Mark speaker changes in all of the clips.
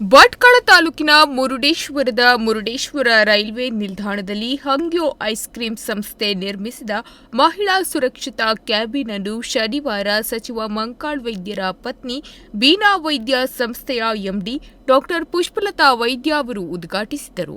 Speaker 1: ಭಟ್ಕಳ ತಾಲೂಕಿನ ಮುರುಡೇಶ್ವರದ ಮುರುಡೇಶ್ವರ ರೈಲ್ವೆ ನಿಲ್ದಾಣದಲ್ಲಿ Hangyo ice cream ಸಂಸ್ಥೆ ನಿರ್ಮಿಸಿದ ಮಹಿಳಾ ಸುರಕ್ಷತಾ ಕ್ಯಾಬಿನ್ ಅನ್ನು ಶನಿವಾರ ಸಚಿವ ಮಂಕಾಳ್ ವೈದ್ಯರ ಪತ್ನಿ ಬೀನಾ ವೈದ್ಯ ಸಂಸ್ಥೆಯ ಎಂಡಿ ಡಾಕ್ಟರ್ ಪುಷ್ಪಲತಾ ವೈದ್ಯ ಅವರು ಉದ್ಘಾಟಿಸಿದರು.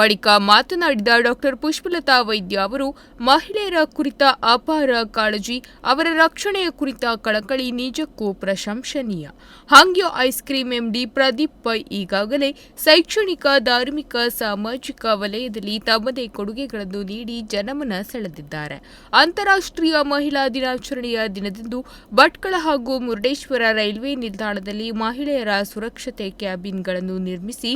Speaker 1: ಬಳಿಕ ಮಾತನಾಡಿದ ಡಾಕ್ಟರ್ ಪುಷ್ಪಲತಾ ವೈದ್ಯ ಅವರು, ಮಹಿಳೆಯರ ಕುರಿತ ಅಪಾರ ಕಾಳಜಿ, ಅವರ ರಕ್ಷಣೆಯ ಕುರಿತ ಕಳಕಳಿ ನಿಜಕ್ಕೂ ಪ್ರಶಂಸನೀಯ. Hangyo ice cream MD Pradeep Pai ಈಗಾಗಲೇ ಶೈಕ್ಷಣಿಕ, ಧಾರ್ಮಿಕ, ಸಾಮಾಜಿಕ ವಲಯದಲ್ಲಿ ತಮ್ಮದೇ ಕೊಡುಗೆಗಳನ್ನು ನೀಡಿ ಜನಮನ ಸೆಳೆದಿದ್ದಾರೆ. ಅಂತಾರಾಷ್ಟ್ರೀಯ ಮಹಿಳಾ ದಿನಾಚರಣೆಯ ದಿನದಂದು ಭಟ್ಕಳ ಹಾಗೂ ಮುರುಡೇಶ್ವರ ರೈಲ್ವೆ ನಿಲ್ದಾಣದಲ್ಲಿ ಮಹಿಳೆಯರ ಸುರಕ್ಷತೆ ಕ್ಯಾಬಿನ್ಗಳನ್ನು ನಿರ್ಮಿಸಿ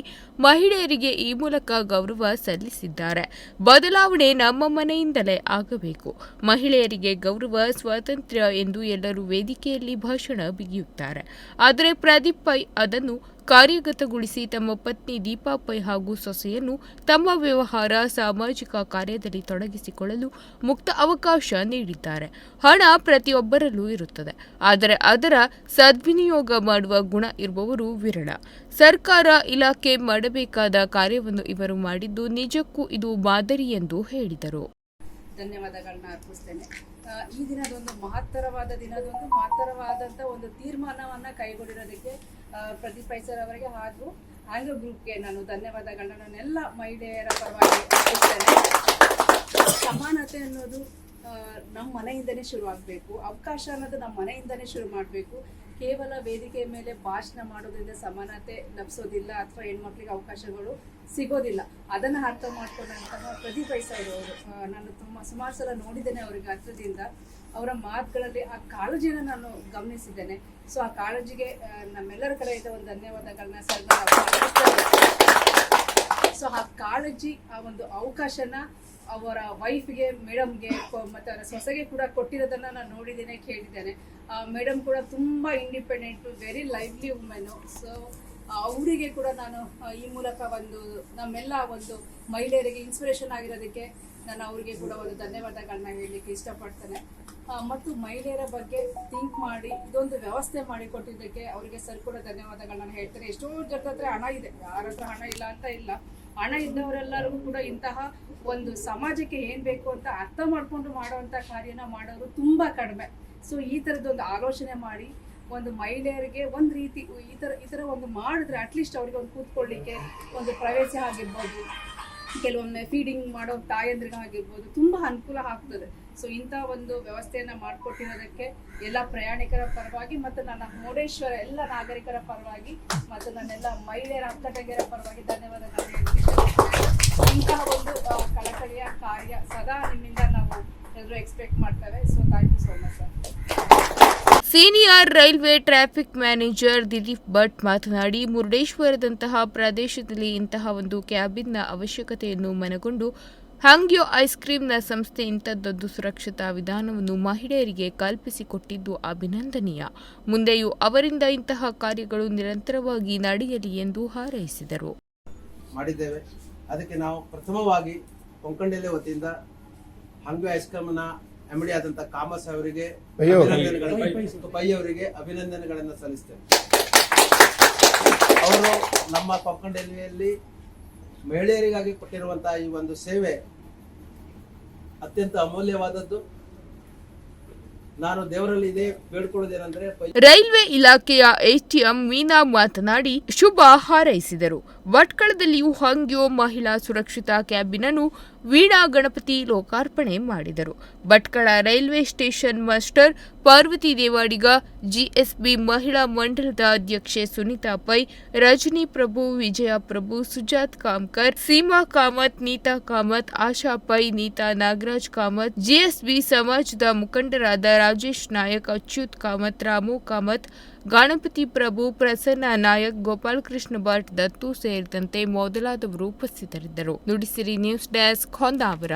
Speaker 1: ಮಹಿಳೆಯರಿಗೆ ಈ ಮೂಲಕ ಗೌರವ ಸಲ್ಲಿಸಿದ್ದಾರೆ. ಬದಲಾವಣೆ ನಮ್ಮ ಮನೆಯಿಂದಲೇ ಆಗಬೇಕು. ಮಹಿಳೆಯರಿಗೆ ಗೌರವ, ಸ್ವಾತಂತ್ರ್ಯ ಎಂದು ಎಲ್ಲರೂ ವೇದಿಕೆಯಲ್ಲಿ ಭಾಷಣ ಬಿಗಿಯುತ್ತಾರೆ. ಆದರೆ ಪ್ರದೀಪ್ ಪೈ ಅದನ್ನು ಕಾರ್ಯಗತಗೊಳಿಸಿ ತಮ್ಮ ಪತ್ನಿ ದೀಪಾ ಪೈ ಹಾಗೂ ಸೊಸೆಯನ್ನು ತಮ್ಮ ವ್ಯವಹಾರ, ಸಾಮಾಜಿಕ ಕಾರ್ಯದಲ್ಲಿ ತೊಡಗಿಸಿಕೊಳ್ಳಲು ಮುಕ್ತ ಅವಕಾಶ ನೀಡಿದ್ದಾರೆ. ಹಣ ಪ್ರತಿಯೊಬ್ಬರಲ್ಲೂ ಇರುತ್ತದೆ. ಆದರೆ ಅದರ ಸದ್ವಿನಿಯೋಗ ಮಾಡುವ ಗುಣ ಇರುವವರು ವಿರಳ. ಸರ್ಕಾರ ಇಲಾಖೆ ಮಾಡಬೇಕಾದ ಕಾರ್ಯವನ್ನು ಇವರು ಮಾಡಿದ್ದು ನಿಜಕ್ಕೂ ಇದು ಮಾದರಿ ಎಂದು ಹೇಳಿದರು.
Speaker 2: ಧನ್ಯವಾದಗಳನ್ನ ಅರ್ಪಿಸ್ತೇನೆ. ಈ ದಿನದೊಂದು ಮಹತ್ತರವಾದ ದಿನದೊಂದು ಮಹತ್ತರವಾದಂಥ ಒಂದು ತೀರ್ಮಾನವನ್ನು ಕೈಗೊಂಡಿರೋದಕ್ಕೆ ಪ್ರದೀಪ್ ಪೈಸರ್ ಅವರಿಗೆ ಹಾಗೂ ಆಂಗ್ಲೋ ಗ್ರೂಪ್ಗೆ ನಾನು ಧನ್ಯವಾದಗಳನ್ನ ನಾನೆಲ್ಲ ಮಹಿಳೆಯರ ಪರವಾಗಿ ಅರ್ಪಿಸ್ತೇನೆ. ಸಮಾನತೆ ಅನ್ನೋದು ನಮ್ಮ ಮನೆಯಿಂದನೇ ಶುರುವಾಗಬೇಕು. ಅವಕಾಶ ಅನ್ನೋದು ನಮ್ಮ ಮನೆಯಿಂದನೇ ಶುರು ಮಾಡಬೇಕು. ಕೇವಲ ವೇದಿಕೆ ಮೇಲೆ ಭಾಷಣ ಮಾಡೋದ್ರಿಂದ ಸಮಾನತೆ ಲಭಿಸೋದಿಲ್ಲ ಅಥವಾ ಹೆಣ್ಮಕ್ಳಿಗೆ ಅವಕಾಶಗಳು ಸಿಗೋದಿಲ್ಲ. ಅದನ್ನು ಅರ್ಥ ಮಾಡ್ಕೊಂಡಂತಹ ಪ್ರದೀಪ್ ಐಸರ್ ಅವರು ನಾನು ತುಂಬ ಸುಮಾರು ಸಲ ನೋಡಿದ್ದೇನೆ ಅವರಿಗೆ ಹತ್ರದಿಂದ. ಅವರ ಮಾತುಗಳಲ್ಲಿ ಆ ಕಾಳಜಿಯನ್ನು ನಾನು ಗಮನಿಸಿದ್ದೇನೆ. ಸೊ ಆ ಕಾಳಜಿಗೆ ನಮ್ಮೆಲ್ಲರ ಕಡೆಯಿಂದ ಒಂದು ಧನ್ಯವಾದಗಳನ್ನ ಸರ್. ಸೊ ಆ ಕಾಳಜಿ, ಆ ಒಂದು ಅವಕಾಶನ ಅವರ ವೈಫ್ಗೆ ಮೇಡಮ್ಗೆ ಮತ್ತು ಅವರ ಸೊಸೆಗೆ ಕೂಡ ಕೊಟ್ಟಿರೋದನ್ನ ನಾನು ನೋಡಿದ್ದೇನೆ, ಕೇಳಿದ್ದೇನೆ. ಮೇಡಮ್ ಕೂಡ ತುಂಬ independent very lively women so ಅವರಿಗೆ ಕೂಡ ನಾನು ಈ ಮೂಲಕ ಒಂದು, ನಮ್ಮೆಲ್ಲ ಒಂದು ಮಹಿಳೆಯರಿಗೆ ಇನ್ಸ್ಪಿರೇಷನ್ ಆಗಿರೋದಕ್ಕೆ ನಾನು ಅವರಿಗೆ ಕೂಡ ಒಂದು ಧನ್ಯವಾದಗಳನ್ನ ಹೇಳಲಿಕ್ಕೆ ಇಷ್ಟಪಡ್ತೇನೆ. ಮತ್ತು ಮಹಿಳೆಯರ ಬಗ್ಗೆ ಥಿಂಕ್ ಮಾಡಿ, ಇದೊಂದು ವ್ಯವಸ್ಥೆ ಮಾಡಿ ಕೊಟ್ಟಿದ್ದಕ್ಕೆ ಅವರಿಗೆ ಸರ್ ಕೂಡ ಧನ್ಯವಾದಗಳನ್ನ ಹೇಳ್ತಾರೆ ಎಷ್ಟೋ ಜನರ ಹತ್ರ ಹಣ ಇದೆ. ಯಾರ ಹತ್ರ ಹಣ ಇಲ್ಲ ಅಂತ ಇಲ್ಲ. ಹಣ ಇದ್ದವರೆಲ್ಲರಿಗೂ ಕೂಡ ಇಂತಹ ಒಂದು ಸಮಾಜಕ್ಕೆ ಏನ್ ಬೇಕು ಅಂತ ಅರ್ಥ ಮಾಡಿಕೊಂಡು ಮಾಡುವಂತ ಕಾರ್ಯನ ಮಾಡೋರು ತುಂಬಾ ಕಡಿಮೆ. ಸೊ ಈ ತರದೊಂದು ಆಲೋಚನೆ ಮಾಡಿ, ಒಂದು ಮಹಿಳೆಯರಿಗೆ ಒಂದು ರೀತಿ ಈ ತರ ಈ ತರ ಒಂದು ಮಾಡಿದ್ರೆ ಅಟ್ಲೀಸ್ಟ್ ಅವರಿಗೆ ಒಂದು ಕೂತ್ಕೊಳ್ಳಿಕ್ಕೆ, ಒಂದು ಪ್ರವೇಶ ಆಗಿರ್ಬೋದು. ಕೆಲವೊಮ್ಮೆ ಫೀಡಿಂಗ್ ಮಾಡೋ ತಾಯಂದ್ರಿಗೆ ಆಗಿರ್ಬೋದು ತುಂಬಾ ಅನುಕೂಲ ಆಗ್ತದೆ. ಸೊ ಇಂಥ ಒಂದು ವ್ಯವಸ್ಥೆಯನ್ನ ಮಾಡಿಕೊಟ್ಟಿರೋದಕ್ಕೆ ಎಲ್ಲ ಪ್ರಯಾಣಿಕರ ಪರವಾಗಿ ಮತ್ತು ನನ್ನ ಮುರುಡೇಶ್ವರ ಎಲ್ಲ ನಾಗರಿಕರ ಪರವಾಗಿ ಮತ್ತು ನನ್ನೆಲ್ಲ ಮಹಿಳೆಯರ ಅಕ್ಕ ಪರವಾಗಿ ಹೇಳ್ತೀನಿ. ಇಂತಹ ಒಂದು ಕಳಕಳಿಯ ಕಾರ್ಯ ಸದಾ ನಿಮ್ಮಿಂದ ನಾವು ಎಲ್ಲರೂ ಎಕ್ಸ್ಪೆಕ್ಟ್ ಮಾಡ್ತೇವೆ. So thank you so much sir
Speaker 1: senior railway traffic manager Dilip Bhat ಮಾತನಾಡಿ, ಮುರುಡೇಶ್ವರದಂತಹ ಪ್ರದೇಶದಲ್ಲಿ ಇಂತಹ ಒಂದು ಕ್ಯಾಬಿನ್ನ ಅವಶ್ಯಕತೆಯನ್ನು ಮನಗೊಂಡು ಹಂಗ್ಯೋ ಐಸ್ ಕ್ರೀಂನ ಸಂಸ್ಥೆ ಇಂಥದ್ದೊಂದು ಸುರಕ್ಷತಾ ವಿಧಾನವನ್ನು ಮಹಿಳೆಯರಿಗೆ ಕಲ್ಪಿಸಿಕೊಟ್ಟಿದ್ದು ಅಭಿನಂದನೀಯ. ಮುಂದೆಯೂ ಅವರಿಂದ ಇಂತಹ ಕಾರ್ಯಗಳು ನಿರಂತರವಾಗಿ ನಡೆಯಲಿ ಎಂದು ಹಾರೈಸಿದರು.
Speaker 3: ಮಾಡಿದ್ದೇವೆ. ಅದಕ್ಕೆ ನಾವು ಪ್ರಥಮವಾಗಿ ಕೊಂಕಣಿಯಲ್ಲೇ ವತಿಯಿಂದ ಹಂಗು ಐಸ್ಕ್ರೀಮ್ನ ಎಂ ಡಿ ಆದಂತ ಕಾಮಸ್ ಅವರಿಗೆ. ಪೈ ಅವರಿಗೆ ಅಭಿನಂದನೆಗಳನ್ನ ಸಲ್ಲಿಸ್ತೇನೆ. ಅವರು ನಮ್ಮ ಕೊಂಕಣಿಯಲ್ಲಿ ಮಹಿಳೆಯರಿಗಾಗಿ ಕೊಟ್ಟಿರುವಂತಹ ಈ ಒಂದು ಸೇವೆ ಅತ್ಯಂತ ಅಮೂಲ್ಯವಾದದ್ದು. ನಾನು ದೇವರಲ್ಲಿ ಇದೆ ಬೇಡ್ಕೊಳ್ಳೋದೇನೆಂದ್ರೆ
Speaker 1: ರೈಲ್ವೆ ಇಲಾಖೆಯ ಎಟಿಎಂ ಮೀನಾ ಮಾತನಾಡಿ ಶುಭ ಹಾರೈಸಿದರು. ಭಟ್ಕಳದಲ್ಲಿಯೂ ಹಂಗ್ಯೋ ಮಹಿಳಾ ಸುರಕ್ಷಿತಾ ಕ್ಯಾಬಿನ್ ಅನ್ನು ವೀಣಾ ಗಣಪತಿ ಲೋಕಾರ್ಪಣೆ ಮಾಡಿದರು Bhatkal railway station master Parvati Devadiga GSB ಮಹಿಳಾ ಮಂಡಲದ ಅಧ್ಯಕ್ಷೆ ಸುನೀತಾ ಪೈ ರಜನಿ ಪ್ರಭು ವಿಜಯ ಪ್ರಭು ಸುಜಾತ್ ಕಾಮ್ಕರ್ ಸೀಮಾ ಕಾಮತ್ ನೀತಾ ಕಾಮತ್ ಆಶಾ ಪೈ ನೀತಾ ನಾಗರಾಜ್ ಕಾಮತ್ ಜಿಎಸ್ಬಿ ಸಮಾಜದ ಮುಖಂಡರಾದ ರಾಜೇಶ್ ನಾಯಕ್ ಅಚ್ಯುತ್ ಕಾಮತ್ ರಾಮು ಕಾಮತ್ ಗಣಪತಿ ಪ್ರಭು ಪ್ರಸನ್ನ ನಾಯಕ್ ಗೋಪಾಲಕೃಷ್ಣ ಭಟ್ ದತ್ತು ಸೇರಿದಂತೆ ಮೊದಲಾದವರು ಉಪಸ್ಥಿತರಿದ್ದರು. Nudisiri news desk ಹೊಂದಾವರ